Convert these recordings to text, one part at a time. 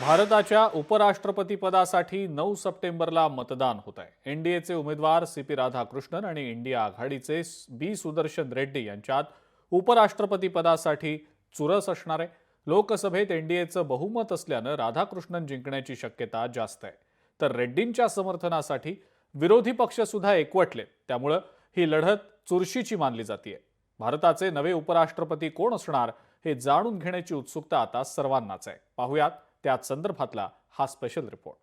भारताच्या उपराष्ट्रपतीपदासाठी नऊ सप्टेंबरला मतदान होत आहे. एनडीएचे उमेदवार सी पी राधाकृष्णन आणि इंडिया आघाडीचे बी सुदर्शन रेड्डी यांच्यात उपराष्ट्रपतीपदासाठी चुरस असणार आहे. लोकसभेत एनडीएचं बहुमत असल्यानं राधाकृष्णन जिंकण्याची शक्यता जास्त आहे. तर रेड्डींच्या समर्थनासाठी विरोधी पक्षसुद्धा एकवटले. त्यामुळं ही लढत चुरशीची मानली जाते भारताचे नवे उपराष्ट्रपती कोण असणार हे जाणून घेण्याची उत्सुकता आता सर्वांनाच आहे. पाहुयात त्याच संदर्भातला हा स्पेशल रिपोर्ट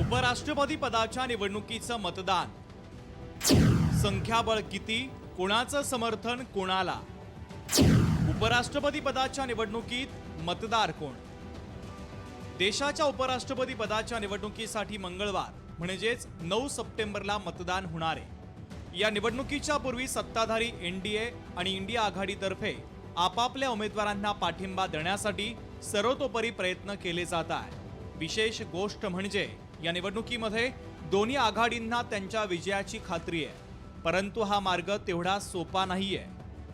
उपराष्ट्रपती पदाच्या निवडणुकीचं मतदान. संख्याबळ किती कोणाचं समर्थन कोणाला? उपराष्ट्रपती पदाच्या निवडणुकीत मतदार कोण? देशाच्या उपराष्ट्रपती पदाच्या निवडणुकीसाठी मंगळवार म्हणजेच नऊ सप्टेंबरला मतदान होणार आहे. या निवडणुकीच्या पूर्वी सत्ताधारी एनडीए आणि इंडिया आघाडीतर्फे आपापल्या उमेदवारांना पाठिंबा देण्यासाठी सर्वतोपरी प्रयत्न केले जात आहे विशेष गोष्ट म्हणजे या निवडणुकीमध्ये दोन्ही आघाडींना त्यांच्या विजयाची खात्री आहे. परंतु हा मार्ग तेवढा सोपा नाहीये.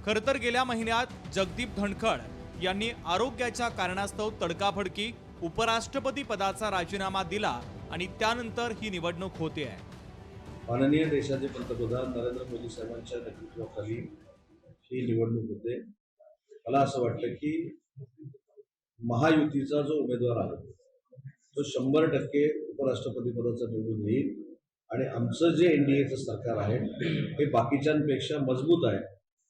खरं तर गेल्या महिन्यात जगदीप धनखड यांनी आरोग्याच्या कारणास्तव तडकाफडकी उपराष्ट्रपती पदाचा राजीनामा दिला आणि त्यानंतर ही निवडणूक होते आहे. माननीय देशाचे पंतप्रधान नरेंद्र मोदी साहेबांच्या नेतृत्वाखाली ही निवडणूक होते. मला असं वाटतं की महायुतीचा जो उमेदवार आहे तो शंभर टक्के उपराष्ट्रपती पदाचा निवडून येईल आणि आमचं जे एन डी एचं सरकार आहे हे बाकीच्यांपेक्षा मजबूत आहे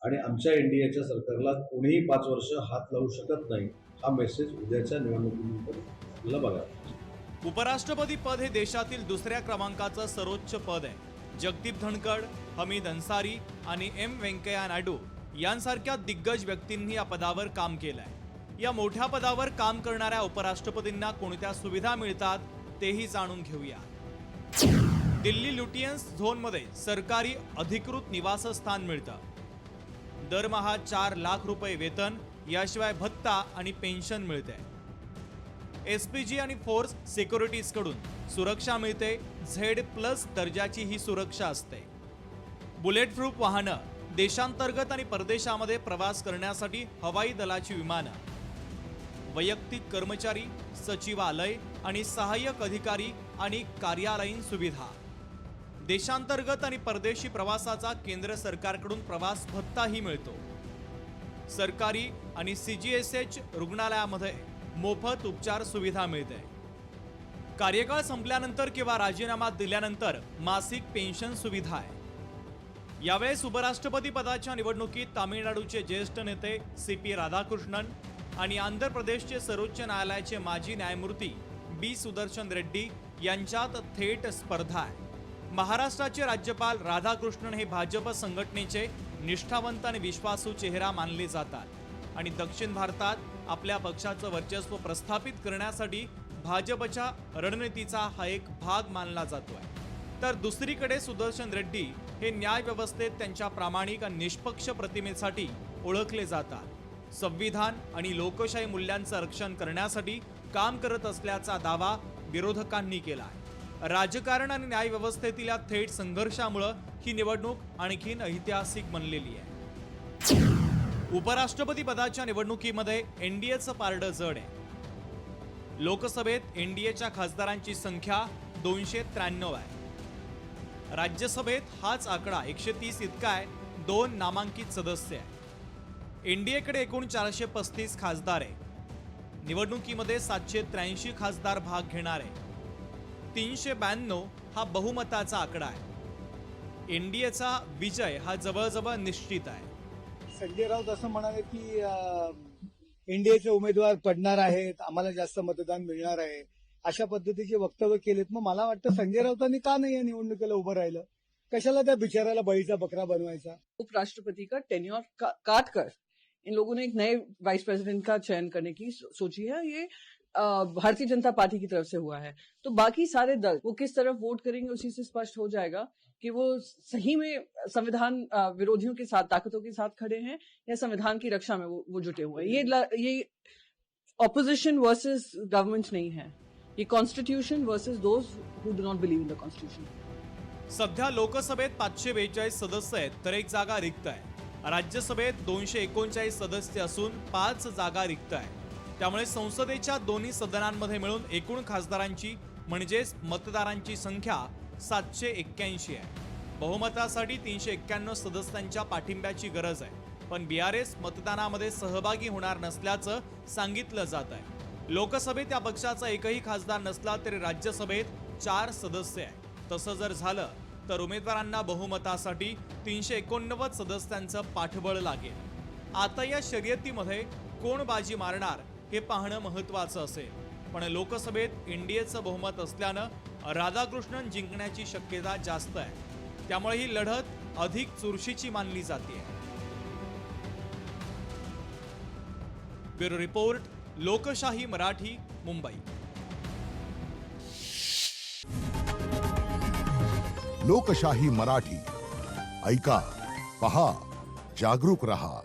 आणि आमच्या एन डी एच्या सरकारला कोणीही पाच वर्ष हात लावू शकत नाही. हा मेसेज उद्याच्या निवडणुकीनंतर आपल्याला बघायला उपराष्ट्रपती पद हे देशातील दुसऱ्या क्रमांकाचं सर्वोच्च पद आहे. जगदीप धनखड हमीद अन्सारी आणि एम व्यंकय्या नायडू यांसारख्या दिग्गज व्यक्तींनी या पदावर काम केलंय. या मोठ्या पदावर काम करणाऱ्या उपराष्ट्रपतींना कोणत्या सुविधा मिळतात तेही जाणून घेऊया. दिल्ली लुटियन्स झोनमध्ये सरकारी अधिकृत निवासस्थान मिळतं. दरमहा चार लाख रुपये वेतन याशिवाय भत्ता आणि पेन्शन मिळते. एस पी जी आणि फोर्स सिक्युरिटीजकडून सुरक्षा मिळते झेड प्लस दर्जाची ही सुरक्षा असते. बुलेट प्रूफ वाहनं देशांतर्गत आणि परदेशामध्ये प्रवास करण्यासाठी हवाई दलाची विमानं. वैयक्तिक कर्मचारी सचिवालय आणि सहाय्यक अधिकारी आणि कार्यालयीन सुविधा. देशांतर्गत आणि परदेशी प्रवासाचा केंद्र सरकारकडून प्रवास भत्ताही मिळतो. सरकारी आणि सी जी एस एच रुग्णालयामध्ये मोफत उपचार सुविधा मिळते. कार्यकाळ संपल्यानंतर किंवा राजीनामा दिल्यानंतर मासिक पेन्शन सुविधा आहे. यावेळेस उपराष्ट्रपती पदाच्या निवडणुकीत तामिळनाडूचे ज्येष्ठ नेते सी पी राधाकृष्णन आणि आंध्र प्रदेशचे सर्वोच्च न्यायालयाचे माजी न्यायमूर्ती बी सुदर्शन रेड्डी यांच्यात थेट स्पर्धा आहे. महाराष्ट्राचे राज्यपाल राधाकृष्णन हे भाजप संघटनेचे निष्ठावंत आणि विश्वासू चेहरा मानले जातात. आणि दक्षिण भारतात आपल्या पक्षाचं वर्चस्व प्रस्थापित करण्यासाठी भाजपच्या रणनीतीचा हा एक भाग मानला जातोय. तर दुसरीकडे सुदर्शन रेड्डी हे न्यायव्यवस्थेत त्यांच्या प्रामाणिक आणि निष्पक्ष प्रतिमेसाठी ओळखले जातात. संविधान आणि लोकशाही मूल्यांचं रक्षण करण्यासाठी काम करत असल्याचा दावा विरोधकांनी केला आहे राजकारण आणि न्यायव्यवस्थेतील या थेट संघर्षामुळं ही निवडणूक आणखीन ऐतिहासिक बनलेली आहे. उपराष्ट्रपती पदाच्या निवडणुकीमध्ये एनडीएचं पारडं जड आहे. लोकसभेत एनडीएच्या खासदारांची संख्या दोनशे त्र्याण्णव आहे. राज्यसभेत हाच आकडा एकशे तीस इतका आहे दोन नामांकित सदस्य आहे. एनडीएकडे एकूण चारशे पस्तीस खासदार आहे. निवडणुकीमध्ये सातशे त्र्याऐंशी खासदार भाग घेणार आहे. तीनशे ब्याण्णव हा बहुमताचा आकडा आहे. एनडीएचा विजय हा जवळजवळ निश्चित आहे. संजय राऊत असं म्हणाले की एनडीएचे उमेदवार पडणार आहेत आम्हाला जास्त मतदान मिळणार आहे अशा पद्धतीचे वक्तव्य केलेत. मग मला वाटतं संजय राऊतांनी का नाही या निवडणुकीला उभं राहिलं? कशाला त्या बिचाराला बळीचा बकरा बनवायचा? उपराष्ट्रपति का टेन्योर का, काट कर इन लोगों ने एक नए वाइस प्रेसिडेंट का चयन करने की सोची है. ये भारतीय जनता पार्टी की तरफ़ से हुआ है। तो बाकी सारे दल वो किस तरफ़ वोट करेंगे उसी से स्पष्ट हो जाएगा कि वो सही में संविधान विरोधियों के साथ ताकतों के साथ खड़े हैं या संविधान की रक्षा में वो, वो जुटे हुए हैं। ये ये ऑपोजिशन वर्सेस गवर्नमेंट नहीं है। ये constitution versus those who do not believe in the constitution सध्या लोकसभेत पाचशे बेचाळीस सदस्य आहेत तर एक जागा रिक्त आहे. राज्यसभेत दोनशे एकोणचाळीस सदस्य असून पाच जागा रिक्त आहे त्यामुळे संसदेच्या दोन्ही सदनांमध्ये मिळून एकूण खासदारांची म्हणजेच मतदारांची संख्या सातशे एक्क्याऐंशी आहे. बहुमतासाठी तीनशे एक्क्याण्णव सदस्यांच्या पाठिंब्याची गरज आहे. पण बी आर एस मतदानामध्ये सहभागी होणार नसल्याचं सांगितलं जात आहे. लोकसभेत या पक्षाचा एकही खासदार नसला तरी राज्यसभेत चार सदस्य आहे तसं जर झालं तर उमेदवारांना बहुमतासाठी तीनशे एकोणनव्वद सदस्यांचं पाठबळ लागेल. आता या शर्यतीमध्ये कोण बाजी मारणार हे पाहणं महत्वाचं असेल. पण लोकसभेत एनडीएचं बहुमत असल्यानं राधाकृष्णन जिंकण्याची शक्यता जास्त आहे. त्यामुळे ही लढत अधिक चुरशीची मानली जाते ब्युरो रिपोर्ट लोकशाही मराठी मुंबई. लोकशाही मराठी. ऐका पहा जागरूक रहा.